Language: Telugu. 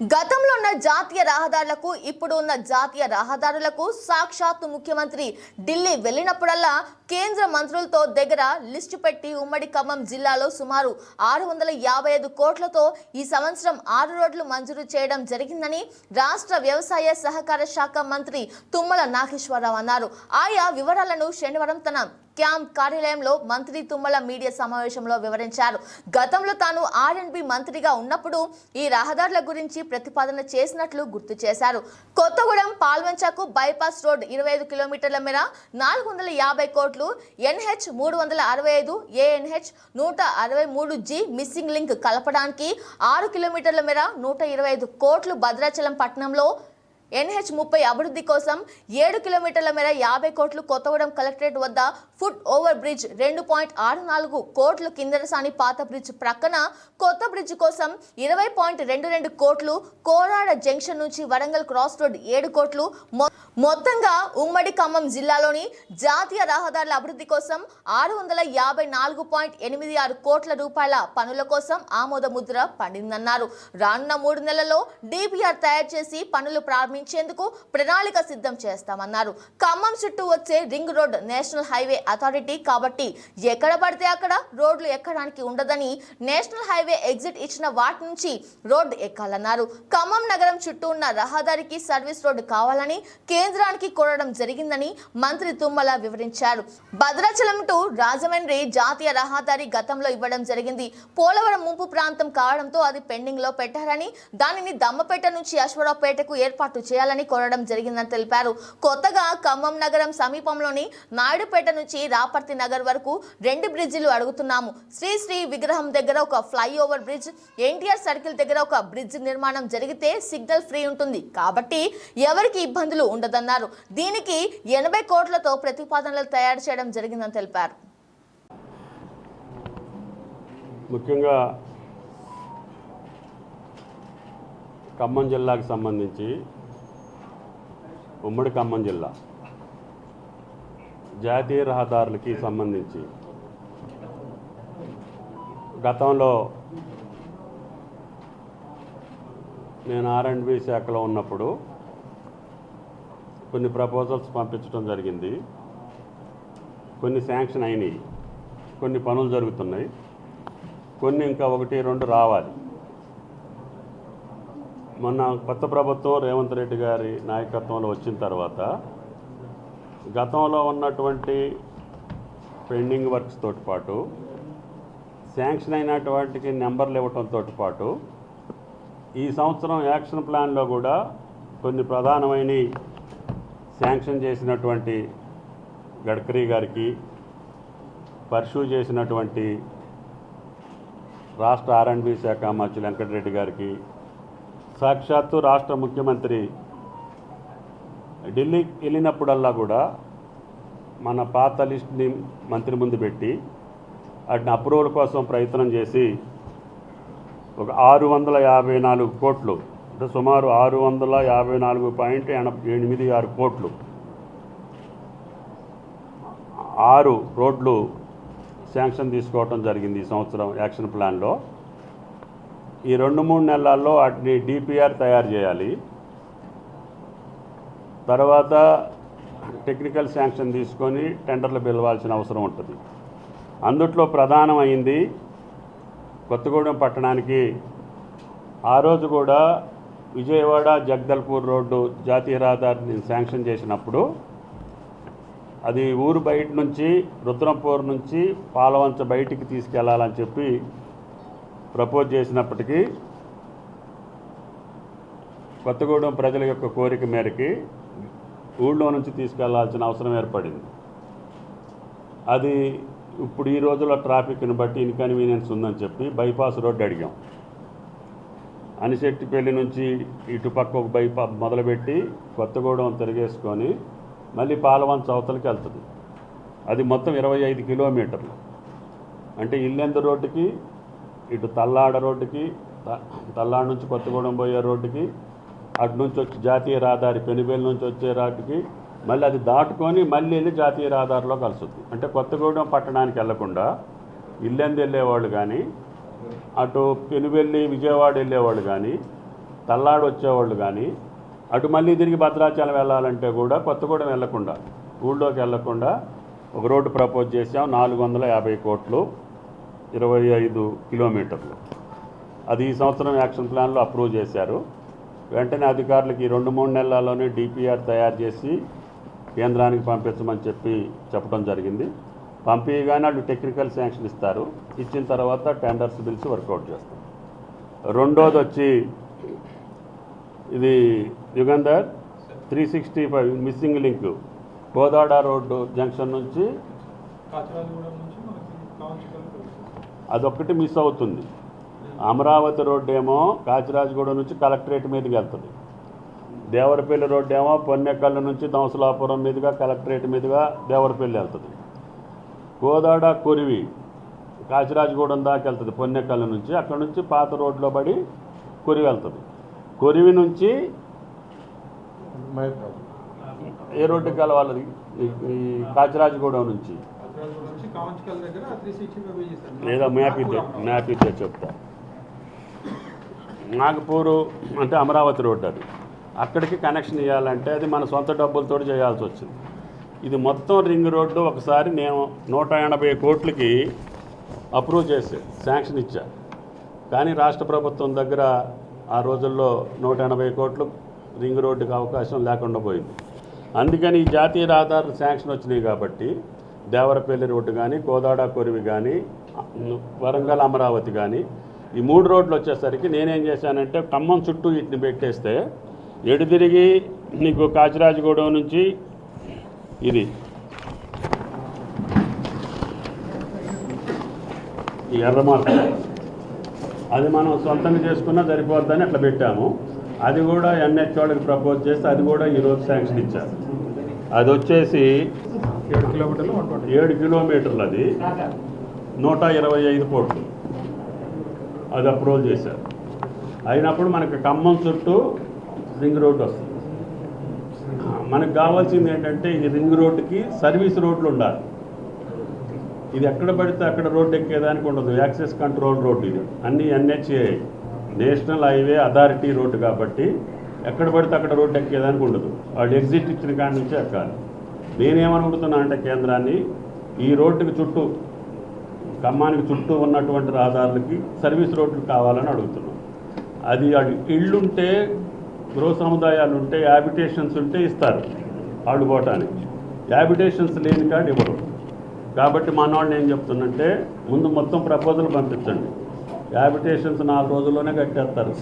గతంలో ఉన్న జాతీయ రహదారులకు ఇప్పుడు ఉన్న జాతీయ రహదారులకు సాక్షాత్తు ముఖ్యమంత్రి ఢిల్లీ వెళ్ళినప్పుడల్లా కేంద్ర మంత్రులతో దగ్గర లిస్టు పెట్టి ఉమ్మడి ఖమ్మం జిల్లాలో సుమారు ఆరు వందల యాభై ఐదు కోట్లతో ఈ సంవత్సరం ఆరు రోడ్లు మంజూరు చేయడం జరిగిందని రాష్ట్ర వ్యవసాయ సహకార శాఖ మంత్రి తుమ్మల నాగేశ్వరరావు అన్నారు. ఆయా వివరాలను శనివారం తన క్యాంప్ కార్యాలయంలో మంత్రి తుమ్మల మీడియా సమావేశంలో వివరించారు. గతంలో తాను ఆర్ఎన్బి మంత్రిగా ఉన్నప్పుడు ఈ రహదారుల గురించి ప్రతిపాదన చేసినట్లు గుర్తు చేశారు. కొత్తగూడెం పాల్వంచకు బైపాస్ రోడ్ ఇరవై ఐదు కిలోమీటర్ల మేర నాలుగు వందల యాభై కోట్లు ఎన్హెచ్ మూడు వందల అరవై ఐదు ఏఎన్హెచ్ నూట అరవై మూడు జి మిస్సింగ్ లింక్ కలపడానికి ఆరు కిలోమీటర్ల మేర నూట ఇరవై ఐదు కోట్లు భద్రాచలం పట్టణంలో ఎన్హెచ్ ముప్పై అభివృద్ధి కోసం ఏడు కిలోమీటర్ల మేర యాభై కోట్లు కొత్తగూడెం కలెక్టరేట్ వద్ద ఫుట్ ఓవర్ బ్రిడ్జ్ రెండు పాయింట్ ఆరు నాలుగు కోట్లు కిందరసాని పాత బ్రిడ్జ్ ప్రక్కన కొత్త బ్రిడ్జ్ కోసం ఇరవై పాయింట్ రెండు రెండు కోట్లు కోరాడ జంక్షన్ నుంచి వరంగల్ క్రాస్ రోడ్ ఏడు కోట్లు మొత్తంగా ఉమ్మడి ఖమ్మం జిల్లాలోని జాతీయ రహదారుల అభివృద్ధి కోసం ఆరు వందల యాభై నాలుగు పాయింట్ ఎనిమిది ఆరు కోట్ల రూపాయల పనుల కోసం ఆమోద ముద్ర పడిందన్నారు. రానున్న మూడు నెలల్లో డిపిఆర్ తయారు చేసి పనులు ప్రారంభించేందుకు ప్రణాళిక సిద్ధం చేస్తామన్నారు. ఖమ్మం చుట్టూ వచ్చే ring road national highway authority కాబట్టి ఎక్కడ పడితే అక్కడ రోడ్లు ఎక్కడానికి ఉండదని నేషనల్ హైవే ఎగ్జిట్ ఇచ్చిన వాటి నుంచి రోడ్డు ఎక్కాలన్నారు. ఖమ్మం నగరం చుట్టూ ఉన్న రహదారికి సర్వీస్ రోడ్డు కావాలని కేంద్ర కేంద్రానికి కోరడం జరిగిందని మంత్రి తుమ్మల వివరించారు. భద్రాచలం టు రాజమండ్రి జాతీయ రహదారి గతంలో ఇవ్వడం జరిగింది. పోలవరం ముంపు ప్రాంతం కావడంతో అది పెండింగ్లో పెట్టారని దానిని దమ్మపేట నుంచి అశ్వరావుపేటకు ఏర్పాటు చేయాలని కోరడం జరిగిందని తెలిపారు. కొత్తగా ఖమ్మం నగరం సమీపంలోని నాయుడుపేట నుంచి రాపర్తి నగర్ వరకు రెండు బ్రిడ్జిలు అడుగుతున్నాము. శ్రీ శ్రీ విగ్రహం దగ్గర ఒక ఫ్లైఓవర్ బ్రిడ్జ్ ఎన్టీఆర్ సర్కిల్ దగ్గర ఒక బ్రిడ్జ్ నిర్మాణం జరిగితే సిగ్నల్ ఫ్రీ ఉంటుంది. కాబట్టి ఎవరికి ఇబ్బందులు ఉండదు. ఉండదన్నారు దీనికి ఎనభై కోట్లతో ప్రతిపాదనలు తయారు చేయడం జరిగిందని తెలిపారు. ముఖ్యంగా ఖమ్మం జిల్లాకు సంబంధించి ఉమ్మడి ఖమ్మం జిల్లా జాతీయ రహదారులకి సంబంధించి గతంలో నేను ఆర్ అండ్ బి శాఖలో ఉన్నప్పుడు కొన్ని ప్రపోజల్స్ పంపించడం జరిగింది. కొన్ని శాంక్షన్ అయినాయి. కొన్ని పనులు జరుగుతున్నాయి. కొన్ని ఇంకా ఒకటి రెండు రావాలి. మొన్న కొత్త ప్రభుత్వం రేవంత్ రెడ్డి గారి నాయకత్వంలో వచ్చిన తర్వాత గతంలో ఉన్నటువంటి పెండింగ్ వర్క్స్ తోటి పాటు శాంక్షన్ అయినటువంటికి నెంబర్లు ఇవ్వటంతో పాటు ఈ సంవత్సరం యాక్షన్ ప్లాన్లో కూడా కొన్ని ప్రధానమైన శాంక్షన్ చేసినటువంటి గడ్కరీ గారికి పర్సూ చేసినటువంటి రాష్ట్ర ఆర్ఎండ్బి శాఖ మంత్రి వెంకటరెడ్డి గారికి సాక్షాత్తు రాష్ట్ర ముఖ్యమంత్రి ఢిల్లీకి వెళ్ళినప్పుడల్లా కూడా మన పాత లిస్ట్ని మంత్రి ముందు పెట్టి వాటిని అప్రూవల్ కోసం ప్రయత్నం చేసి ఒక ఆరు వందల యాభై నాలుగు కోట్లు అంటే సుమారు ఆరు వందల యాభై నాలుగు పాయింట్ ఎనభై ఎనిమిది ఆరు కోట్లు. ఆరు రోడ్లు శాంక్షన్ తీసుకోవటం జరిగింది ఈ సంవత్సరం యాక్షన్ ప్లాన్లో. ఈ రెండు మూడు నెలల్లో వాటిని డిపిఆర్ తయారు చేయాలి. తర్వాత టెక్నికల్ శాంక్షన్ తీసుకొని టెండర్లు పిలవాల్సిన అవసరం ఉంటుంది. అందుట్లో ప్రధానమైంది కొత్తగూడెం పట్టణానికి ఆ రోజు కూడా విజయవాడ జగదల్పూర్ రోడ్డు జాతీయ రహదారిని శాంక్షన్ చేసినప్పుడు అది ఊరు బయట నుంచి రుద్రంపూర్ నుంచి పాలవంచ బయటికి తీసుకెళ్ళాలని చెప్పి ప్రపోజ్ చేసినప్పటికీ కొత్తగూడెం ప్రజల యొక్క కోరిక మేరకి ఊళ్ళో నుంచి తీసుకెళ్ళాల్సిన అవసరం ఏర్పడింది. అది ఇప్పుడు ఈ రోజుల్లో ట్రాఫిక్ని బట్టి ఇన్కన్వీనియన్స్ ఉందని చెప్పి బైపాస్ రోడ్డు అడిగాం. అనిశెట్టిపల్లి నుంచి ఇటుపక్క ఒక బైపా మొదలుపెట్టి కొత్తగూడెం తిరిగేసుకొని మళ్ళీ పాలవంచ అవతలకి వెళ్తుంది. అది మొత్తం ఇరవై ఐదు కిలోమీటర్లు. అంటే ఇల్లెందు రోడ్డుకి ఇటు తల్లాడ రోడ్డుకి తల్లాడ నుంచి కొత్తగూడెం పోయే రోడ్డుకి అటు నుంచి వచ్చి జాతీయ రహదారి పెనుబేలు నుంచి వచ్చే రోడ్డుకి మళ్ళీ అది దాటుకొని మళ్ళీ వెళ్ళి జాతీయ రహదారిలో కలుస్తుంది. అంటే కొత్తగూడెం పట్టణానికి వెళ్ళకుండా ఇల్లెందు వెళ్ళేవాళ్ళు కానీ అటు పెనుబెల్లి విజయవాడ వెళ్ళేవాళ్ళు కానీ తల్లాడు వచ్చేవాళ్ళు కానీ అటు మళ్ళీ తిరిగి భద్రాచలం వెళ్ళాలంటే కూడా కొత్తగూడెం వెళ్ళకుండా ఊళ్ళోకి వెళ్ళకుండా ఒక రోడ్డు ప్రపోజ్ చేసాం నాలుగు వందల యాభై కోట్లు ఇరవై ఐదు కిలోమీటర్లు. అది ఈ సంవత్సరం యాక్షన్ ప్లాన్లో అప్రూవ్ చేశారు. వెంటనే అధికారులకి రెండు మూడు నెలల్లోనే డిపిఆర్ తయారు చేసి కేంద్రానికి పంపించమని చెప్పి చెప్పడం జరిగింది. పంపించగానే వాళ్ళు టెక్నికల్ శాంక్షన్ ఇస్తారు. ఇచ్చిన తర్వాత టెండర్స్ బిల్స్ వర్కౌట్ చేస్తాం రెండోది వచ్చి ఇది Yugandhar three sixty five missing link Kodad road junction నుంచి అదొక్కటి మిస్ అవుతుంది. అమరావతి రోడ్డు ఏమో కాచిరాజగూడెం నుంచి కలెక్టరేట్ మీదకి వెళ్తుంది. దేవరపల్లి రోడ్డు ఏమో పొన్నెకల్లు నుంచి దంసలాపురం మీదుగా కలెక్టరేట్ మీదుగా దేవరపల్లి వెళ్తుంది. కోదాడ కొరివి కాచిరాజగూడెం దాకా వెళ్తుంది పొన్నెకల్లు నుంచి. అక్కడ నుంచి పాత రోడ్లో పడి కొరివి వెళ్తుంది. కొరివి నుంచి ఏ రోడ్డుకి వెళ్ళాలి ఈ- ఈ కాచిరాజగూడెం నుంచి. లేదా మ్యాప్ ఇద్దే మ్యాప్ చెప్తా. నాగపూరు అంటే అమరావతి రోడ్డు అది. అక్కడికి కనెక్షన్ ఇవ్వాలంటే అది మన సొంత డబ్బులతో చేయాల్సి వచ్చింది. ఇది మొత్తం రింగ్ రోడ్డు ఒకసారి నేను నూట ఎనభై కోట్లకి అప్రూవ్ చేసే శాంక్షన్ ఇచ్చా. కానీ రాష్ట్ర ప్రభుత్వం దగ్గర ఆ రోజుల్లో నూట ఎనభై కోట్లు రింగ్ రోడ్డుకి అవకాశం లేకుండా పోయింది. అందుకని ఈ జాతీయ రహదారులు శాంక్షన్ వచ్చినాయి కాబట్టి దేవరపల్లి రోడ్డు కానీ కోదాడ కొరివి కానీ వరంగల్ అమరావతి కానీ ఈ మూడు రోడ్లు వచ్చేసరికి నేనేం చేశానంటే ఖమ్మం చుట్టూ వీటిని పెట్టేస్తే ఎడు తిరిగి నీకు కాచిరాజగూడెం నుంచి ఇది. ఈ ఎర్రమార్క అది మనం సొంతంగా చేసుకున్నా సరిపోద్దని అట్లా పెట్టాము. అది కూడా ఎన్హెచ్ వాళ్ళకి ప్రపోజ్ చేస్తే అది కూడా ఈరోజు శాంక్షన్ ఇచ్చారు. అది వచ్చేసి ఏడు కిలోమీటర్లు ఏడు కిలోమీటర్లు అది. నూట ఇరవై ఐదు కోట్లు. అది అప్రూవల్ చేశారు. అయినప్పుడు మనకి ఖమ్మం చుట్టూ రింగ్ రోడ్డు వస్తుంది. మనకు కావాల్సింది ఏంటంటే ఈ రింగ్ రోడ్డుకి సర్వీస్ రోడ్లు ఉండాలి. ఇది ఎక్కడ పడితే అక్కడ రోడ్డు ఎక్కేదానికి ఉండదు. యాక్సెస్ కంట్రోల్ రోడ్డు ఇది. అన్ని NHA national highway authority road కాబట్టి ఎక్కడ పడితే అక్కడ రోడ్డు ఎక్కేదానికి ఉండదు. వాళ్ళు ఎగ్జిట్ ఇచ్చిన కాడి నుంచే ఎక్కాలి. నేనేమనుకుంటున్నా అంటే కేంద్రాన్ని ఈ రోడ్డుకి చుట్టూ ఖమ్మానికి చుట్టూ ఉన్నటువంటి రహదారులకి సర్వీస్ రోడ్లు కావాలని అడుగుతున్నాం. అది అది ఇళ్ళుంటే గృహ సముదాయాలు ఉంటే హ్యాబిటేషన్స్ ఉంటే ఇస్తారు వాళ్ళు పోవటానికి హ్యాబిటేషన్స్ లేని కాడ ఇవ్వరు. కాబట్టి మన వాళ్ళు ఏం చెప్తున్నంటే ముందు మొత్తం ప్రపోజల్ పంపించండి. హ్యాబిటేషన్స్ నాలుగు రోజుల్లోనే కట్టేస్తారు.